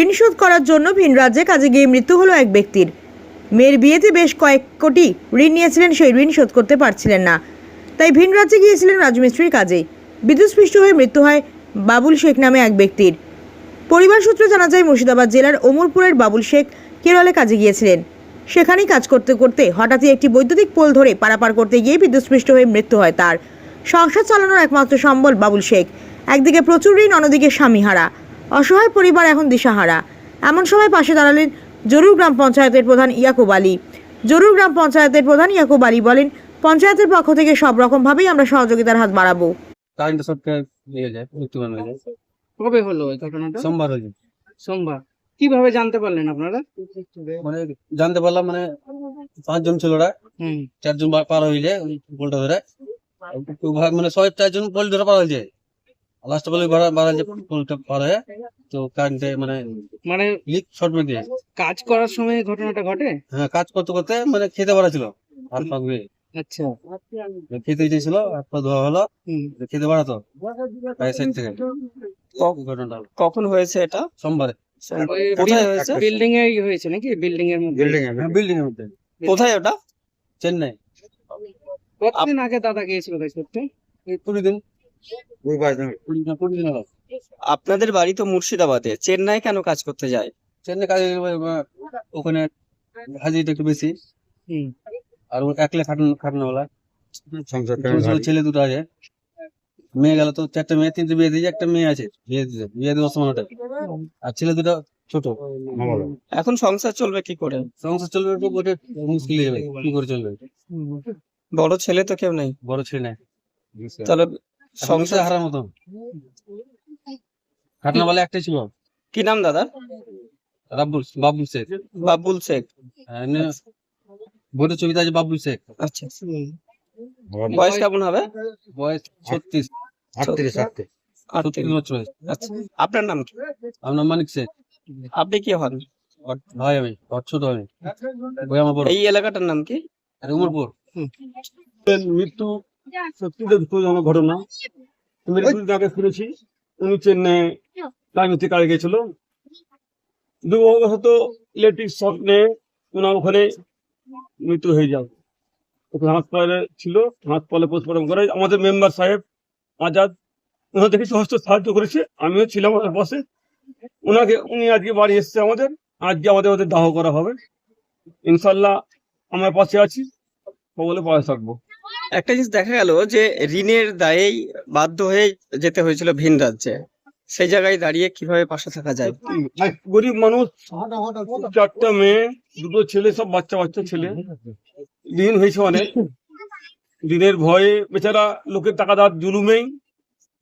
ঋণ শোধ করার জন্য ভিন রাজ্যে কাজে গিয়ে মৃত্যু হলো এক ব্যক্তির। মেয়ের বিয়েতে বেশ কয়েক কোটি ঋণ নিয়েছিলেন, সেই ঋণ শোধ করতে পারছিলেন না। তাই ভিন রাজ্যে গিয়েছিলেন রাজমিস্ত্রির কাজে বিদ্যুৎস্পৃষ্ট হয়ে মৃত্যু হয় বাবুল শেখ নামে এক ব্যক্তির। পরিবার সূত্রে জানা যায়, মুর্শিদাবাদ জেলার ওমরপুরের বাবুল শেখ কেরলে কাজে গিয়েছিলেন। সেখানেই কাজ করতে করতে হঠাৎই একটি বৈদ্যুতিক পোল ধরে পারাপার করতে গিয়ে বিদ্যুৎস্পৃষ্ট হয়ে মৃত্যু হয় তার। সংসার চালানোর একমাত্র সম্বল বাবুল শেখ। একদিকে প্রচুর ঋণ অন্যদিকে স্বামীহারা। অসহায় পরিবার এখন দিশাহারা। এমন সময় পাশে দাঁড়ালেন জরুর গ্রাম পঞ্চায়েতের প্রধান ইয়াকুব আলী। জরুর গ্রাম পঞ্চায়েতের প্রধান ইয়াকুব আলী বলেন পঞ্চায়েতের পক্ষ থেকে সব রকমভাবেই আমরা সহযোগিতার হাত বাড়াবো। কারেন্ট শর্টকে নিয়ে যায় মৃত্যুবান হয়ে যায়। কবে হলো এই ঘটনাটা? সোমবার হয়েছে সোমবার। কীভাবে জানতে পারলেন আপনারা? মানে জানতে পারলাম মানে পাঁচজন ছিল ওরা। চারজন পার হইলে ওই পোলটা ধরে। মানে ছয় চারজন পোল ধরে পার হয়েছে লাস্ট বলে যে পোলটা পার তো কারেন্টে মানে মানে লিক শর্ট মেরে দিয়ে। কাজ করার সময় ঘটনাটা ঘটে? হ্যাঁ কাজ করতে করতে মানে খেতে পারা ছিল হাত পা ধুয়ে আচ্ছা। খেতে চাইছিল হাত পা ধোয়া হলো খেতে প্রায় সাইড থেকে। ঘটনাটা কখন হয়েছে এটা? সোমবারে। কোথায় হয়েছে? বিল্ডিং এ হয়েছে নাকি? বিল্ডিং এর মধ্যে। বিল্ডিং এর মধ্যে কোথায় ওটা? চেন্নাই। কতদিন আগে দাদা গিয়েছিল কাজ করতে কুড়ি দিন। কুড়ি দিন। আপনাদের বাড়ি তো মুর্শিদাবাদে। চেন্নাই কেন কাজ করতে যায়? চেন্নাই কাজে ওখানে হাজিরিটা একটু বেশি। আর একলে খাটানো খাটানোওয়ালা। ছেলে দুটো আছে। মেয়ে গেল তো চারটে মেয়ে তিনটে বিয়ে দিয়েছে একটা মেয়ে আছে। বিয়ে দিতে বিয়ে দেওয়ার সময় আর ছেলে দুটো ছোট। এখন সংসার চলবে কি করে? সংসার চলবে মুশকিল হয়ে যাবে। কি করে চলবে? বড় ছেলে তো কেউ নেই। বড় ছেলে নাই। তাহলে সংসার হারার মতন। বলে একটাই ছিল। কি নাম দাদা? রাব্বুল বাবুল শেখ। বাবুল শেখ। ভোটের ছবিতে আছে বাবুল শেখ। আচ্ছা বয়স কেমন হবে? বয়স ছত্রিশ। আটত্রিশ ছত্রিশ বছর আচ্ছা আপনার নাম কি? আপনার মানিক শেখ। আপনি কি হন? ভাই আমি ছোট আমি আমার এই এলাকাটার নাম কি? আর উমরপুর। মৃত্যু সত্যি দুঃখজনক ঘটনা। দুদিন আগে শুনেছি উনি চেন্নাই টাইমতে কাজে গেছিল দুর্ভাগ্যবশত ইলেকট্রিক শক নিয়ে ওনার ওখানে মৃত্যু হয়ে যাবে। ওখানে হাসপাতালে ছিল হাসপাতালে পোস্টমর্টম করে আমাদের মেম্বার সাহেব আজাদ ওনার দেখে সমস্ত সাহায্য করেছে আমিও ছিলাম ওনার পাশে। ওনাকে উনি আজকে বাড়ি এসছে আমাদের আজকে আমাদের ওদের দাহ করা হবে। ইনশাল্লাহ আমার পাশে আছি। বলে পাশে থাকব একটা জিনিস দেখা গেল যে ঋণের দায়েই বাধ্য হয়ে যেতে হয়েছিল ভিন রাজ্যে। সেই জায়গায় দাঁড়িয়ে কীভাবে পাশে থাকা যায়? গরিব মানুষ চারটা মেয়ে দুটো ছেলে সব বাচ্চা বাচ্চা ছেলে। ঋণ হয়েছে অনেক। ঋণের ভয়ে বেচারা লোকের টাকা দেওয়ার জুলুমেই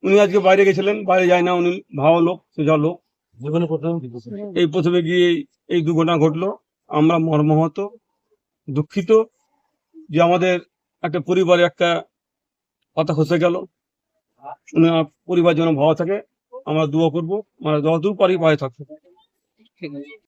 উনি আজকে বাইরে গেছিলেন। বাইরে যায় না উনি ভালো লোক সোজা লোক। এই প্রথমে গিয়ে এই দুর্ঘটনা ঘটলো। আমরা মর্মাহত দুঃখিত। যে আমাদের একটা পরিবারে একটা কথা খসে গেল। শুনে পরিবার যেন ভালো থাকে, আমরা দোয়া করব মানে যতদূর পারি পায়ে থাকব